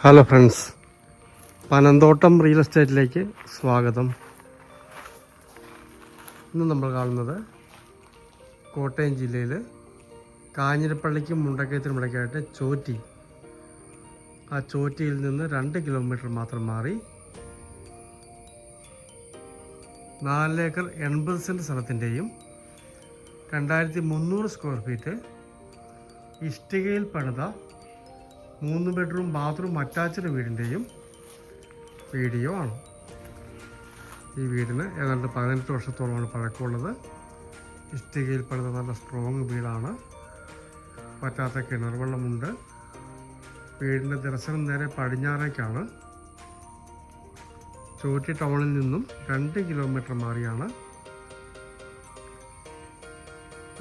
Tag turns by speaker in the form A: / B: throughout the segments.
A: Hello friends Panamthottam real എസ്റ്റേറ്റിലേക്ക് സ്വാഗതം. ഇന്ന് നമ്മൾ കാണുന്നത് കോട്ടയം ജില്ലയിൽ കാഞ്ഞിരപ്പള്ളിക്കും മുണ്ടക്കയത്തിനും ഇടയ്ക്കായിട്ട് ചോറ്റി. ആ ചോറ്റിയിൽ നിന്ന് രണ്ട് കിലോമീറ്റർ മാത്രം മാറി നാലേക്കർ എൺപത് സെന്റ് സ്ഥലത്തിന്റെയും രണ്ടായിരത്തി മുന്നൂറ് സ്ക്വയർ ഫീറ്റ് ഇഷ്ടികയിൽ പണിത മൂന്ന് ബെഡ്റൂം ബാത്റൂം അറ്റാച്ച്ഡ് വീടിന്റെയും വീഡിയോ ആണ്. ഈ വീടിന് ഏതാണ്ട് പതിനെട്ട് വർഷത്തോളമാണ് പഴക്കമുള്ളത്. ഇഷ്ടികയിൽ പണിത നല്ല സ്ട്രോങ് വീടാണ്. പറ്റാത്ത കിണർ വെള്ളമുണ്ട് വീടിന്റെ ദർശനം നേരെ പടിഞ്ഞാറേക്കാണ്. ചോറ്റി ടൗണിൽ നിന്നും രണ്ട് കിലോമീറ്റർ മാറിയാണ്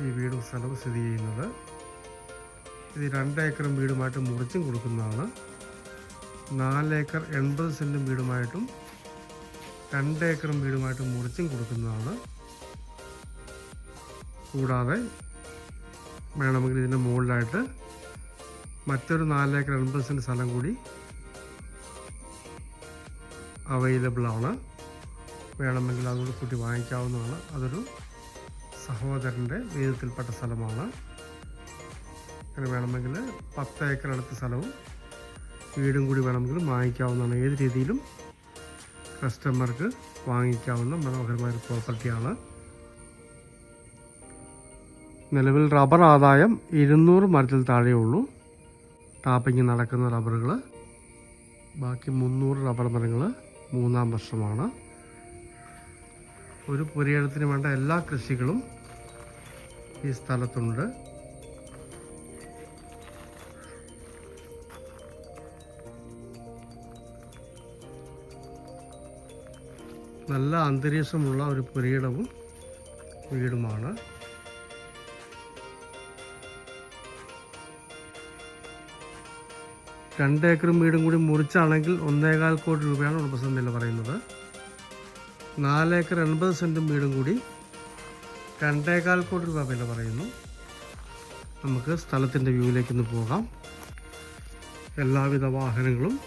A: ഈ വീടും സ്ഥലവും സ്ഥിതി ചെയ്യുന്നത്. ഇത് രണ്ട് ഏക്കറും വീടുമായിട്ട് മുറിച്ചും കൊടുക്കുന്നതാണ്. നാല് ഏക്കർ എൺപത് സെന്റും വീടുമായിട്ടും രണ്ട് ഏക്കറും വീടുമായിട്ടും മുറിച്ചും കൊടുക്കുന്നതാണ്. കൂടാതെ വേണമെങ്കിൽ ഇതിന്റെ മുകളിലായിട്ട് മറ്റൊരു നാല് ഏക്കർ എൺപത് സെന്റ് സ്ഥലം കൂടി അവൈലബിളാണ് വേണമെങ്കിൽ അതുകൂടി കൂട്ടി വാങ്ങിക്കാവുന്നതാണ്. അതൊരു സഹോദരന്റെ വീതത്തിൽപ്പെട്ട സ്ഥലമാണ്. അങ്ങനെ വേണമെങ്കിൽ പത്ത് ഏക്കർ അടുത്ത സ്ഥലവും വീടും കൂടി വേണമെങ്കിൽ വാങ്ങിക്കാവുന്നതാണ്. ഏത് രീതിയിലും കസ്റ്റമർക്ക് വാങ്ങിക്കാവുന്ന മനോഹരമായ പ്രോപ്പർട്ടിയാണ്. നിലവിൽ റബ്ബർ ആദായം ഇരുന്നൂറ് മരത്തിൽ താഴെയുള്ളൂ ടാപ്പിംഗ് നടക്കുന്ന റബ്ബറുകൾ ബാക്കി മുന്നൂറ് റബ്ബർ മരങ്ങൾ മൂന്നാം വർഷമാണ്. ഒരു പുരയിടത്തിന് വേണ്ട എല്ലാ കൃഷികളും ഈ സ്ഥലത്തുണ്ട്. നല്ല അന്തരീക്ഷമുള്ള ഒരു പുരയിടവും വീടുമാണ്. രണ്ട് ഏക്കറും വീടും കൂടി മുറിച്ചാണെങ്കിൽ ഒന്നേകാൽ കോടി രൂപയാണ് ഉടമസ്ഥൻ വില പറയുന്നത്. നാലേക്കർ എൺപത് സെന്റും വീടും കൂടി രണ്ടേകാൽ കോടി രൂപ വില പറയുന്നു. നമുക്ക് സ്ഥലത്തിന്റെ വ്യൂവിലേക്കൊന്ന് പോകാം. എല്ലാവിധ വാഹനങ്ങളും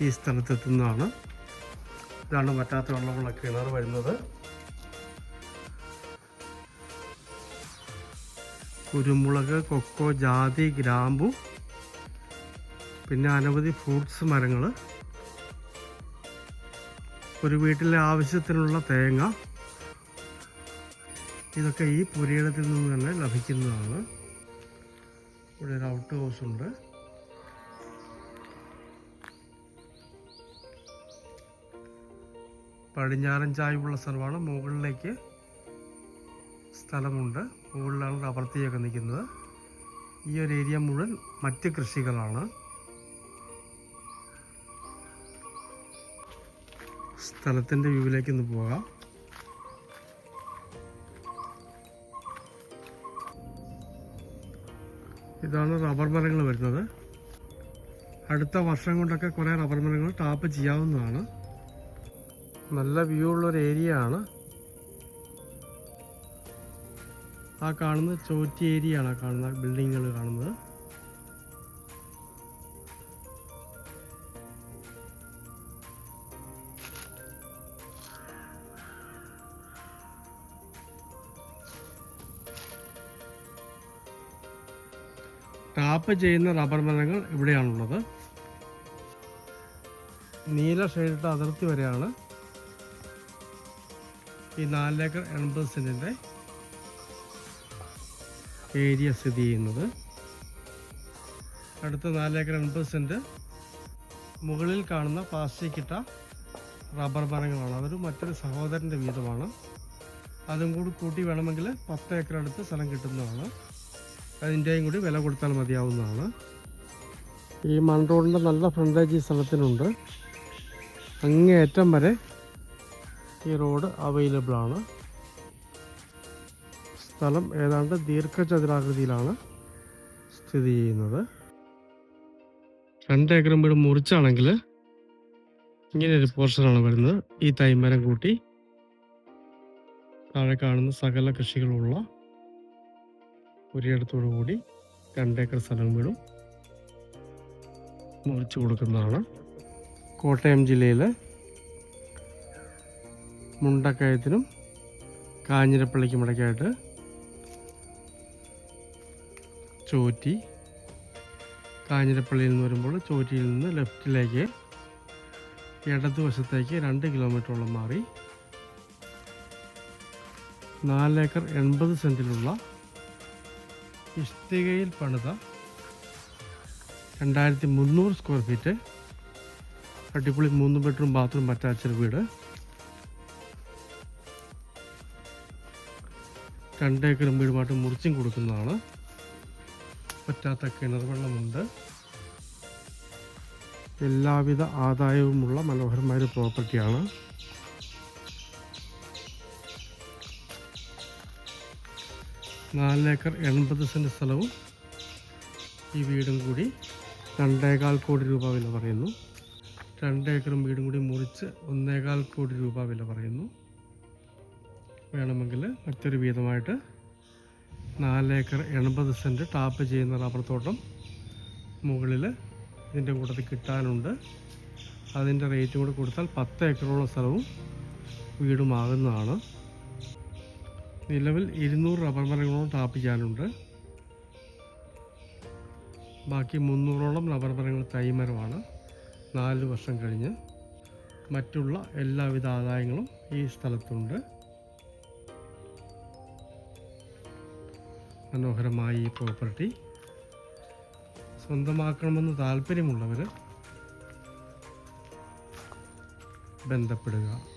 A: ഈ സ്ഥലത്തെത്തുന്നതാണ്. ഇതാണ് വറ്റാത്ത വെള്ളമുള്ള കിണർ വരുന്നത്. കുരുമുളക് കൊക്കോ ജാതി ഗ്രാമ്പു പിന്നെ അനവധി ഫ്രൂട്ട്സ് മരങ്ങൾ ഒരു വീട്ടിലെ ആവശ്യത്തിനുള്ള തേങ്ങ. ഇതൊക്കെ ഈ പുരയിടത്തിൽ നിന്ന് തന്നെ ലഭിക്കുന്നതാണ്. ഇവിടെ ഒരു ഔട്ട് ഹൗസ് ഉണ്ട്. പടിഞ്ഞാറൻ ചായ്വുള്ള സ്ഥലമാണ്. മുകളിലേക്ക് സ്ഥലമുണ്ട്. മുകളിലാണ് റബ്ബർ തീയൊക്കെ നിൽക്കുന്നത്. ഈ ഒരു ഏരിയ മുഴുവൻ മറ്റ് കൃഷികളാണ്. സ്ഥലത്തിന്റെ വ്യൂവിലേക്ക് ഒന്ന് പോകാം. ഇതാണ് റബ്ബർ മരങ്ങൾ വരുന്നത്. അടുത്ത വർഷം കൊണ്ടൊക്കെ കുറേ റബ്ബർ മരങ്ങൾ ടാപ്പ് ചെയ്യാവുന്നതാണ്. നല്ല വ്യൂ ഉള്ളൊരു ഏരിയ ആണ്. ആ കാണുന്ന ചോറ്റി ഏരിയ ആണ്. ആ കാണുന്ന ബിൽഡിങ്ങുകൾ കാണുന്നത്. ടാപ്പ് ചെയ്യുന്ന റബ്ബർ മരങ്ങൾ ഇവിടെയാണുള്ളത്. നീല ഷെയ്ഡിട്ട അതിർത്തി വരെയാണ്. ഈ നാലേക്കർ എൺപത് സെന്റിന്റെ ഏരിയ സ്ഥിതി ചെയ്യുന്നത്. അടുത്ത നാലേക്കർ എൺപത് സെന്റ് മുകളിൽ കാണുന്ന പ്ലാസ്റ്റിക് ഇട്ട റബ്ബർ മരങ്ങളാണ്. അതൊരു മറ്റൊരു സഹോദരന്റെ വീതമാണ്. അതും കൂടി കൂട്ടി വേണമെങ്കിൽ പത്ത് ഏക്കർ അടുത്ത് സ്ഥലം കിട്ടുന്നതാണ്. അതിന്റെയും കൂടി വില കൊടുത്താൽ മതിയാവുന്നതാണ്. ഈ മൺ റോഡിന്റെ നല്ല ഫ്രണ്ടേജ് ഈ സ്ഥലത്തിനുണ്ട്. അങ്ങേയറ്റം വരെ ഈ റോഡ് അവൈലബിൾ ആണ് സ്ഥലം ഏതാണ്ട് ദീർഘചതുരാകൃതിയിലാണ് സ്ഥിതി ചെയ്യുന്നത്. രണ്ട് ഏക്കറും വീട് മുറിച്ചാണെങ്കിൽ ഇങ്ങനെ ഒരു പോർഷനാണ് വരുന്നത്. ഈ തൈമരം കൂട്ടി താഴെ കാണുന്ന സകല കൃഷികളുള്ള ഒരിടത്തോടു കൂടി രണ്ടേക്കർ സ്ഥലം വീടും മുറിച്ചു കൊടുക്കുന്നതാണ്. കോട്ടയം ജില്ലയിൽ മുണ്ടക്കയത്തിനും കാഞ്ഞിരപ്പള്ളിക്കും ഇടയ്ക്കായിട്ട് ചോറ്റി കാഞ്ഞിരപ്പള്ളിയിൽ നിന്ന് വരുമ്പോൾ ചോറ്റിയിൽ നിന്ന് ലെഫ്റ്റിലേക്ക് ഇടതുവശത്തേക്ക് രണ്ട് കിലോമീറ്ററോളം മാറി നാലേക്കർ എൺപത് സെന്റിലുള്ള ഇഷ്ടികയിൽ പണിത രണ്ടായിരത്തി മുന്നൂറ് സ്ക്വയർ ഫീറ്റ് അടിപൊളി മൂന്ന് ബെഡ്റൂം ബാത്റൂം അറ്റാച്ച്ഡ് വീട്. രണ്ട് ഏക്കറും വീടുമായിട്ട് മുറിച്ചും കൊടുക്കുന്നതാണ്. പറ്റാത്ത കിണർ വെള്ളമുണ്ട്. എല്ലാവിധ ആദായവുമുള്ള മനോഹരമായ പ്രോപ്പർട്ടിയാണ്. നാലേക്കർ എൺപത് സെന്റ് സ്ഥലവും ഈ വീടും കൂടി രണ്ടേകാൽ കോടി രൂപ വില പറയുന്നു. രണ്ടേക്കറും വീടും കൂടി മുറിച്ച് ഒന്നേകാൽ കോടി രൂപ വില പറയുന്നു. വേണമെങ്കിൽ മറ്റൊരു വീതമായിട്ട് നാലേക്കർ എൺപത് സെന്റ് ടാപ്പ് ചെയ്യുന്ന റബ്ബർ തോട്ടം മുകളിൽ ഇതിന്റെ കൂട്ടത്തിൽ കിട്ടാനുണ്ട്. അതിന്റെ റേറ്റും കൂടി കൊടുത്താൽ പത്ത് ഏക്കറോളം സ്ഥലവും വീടുമാകുന്നതാണ്. നിലവിൽ ഇരുന്നൂറ് റബ്ബർ മരങ്ങളോളം ടാപ്പ് ചെയ്യാനുണ്ട്. ബാക്കി മുന്നൂറോളം റബ്ബർ മരങ്ങൾ തൈമരമാണ്. നാല് വർഷം കഴിഞ്ഞ് മറ്റുള്ള എല്ലാവിധ ആദായങ്ങളും ഈ സ്ഥലത്തുണ്ട്. മനോഹരമായ ഈ പ്രോപ്പർട്ടി. സ്വന്തമാക്കണമെന്ന് താല്പര്യമുള്ളവർ ബന്ധപ്പെടുക.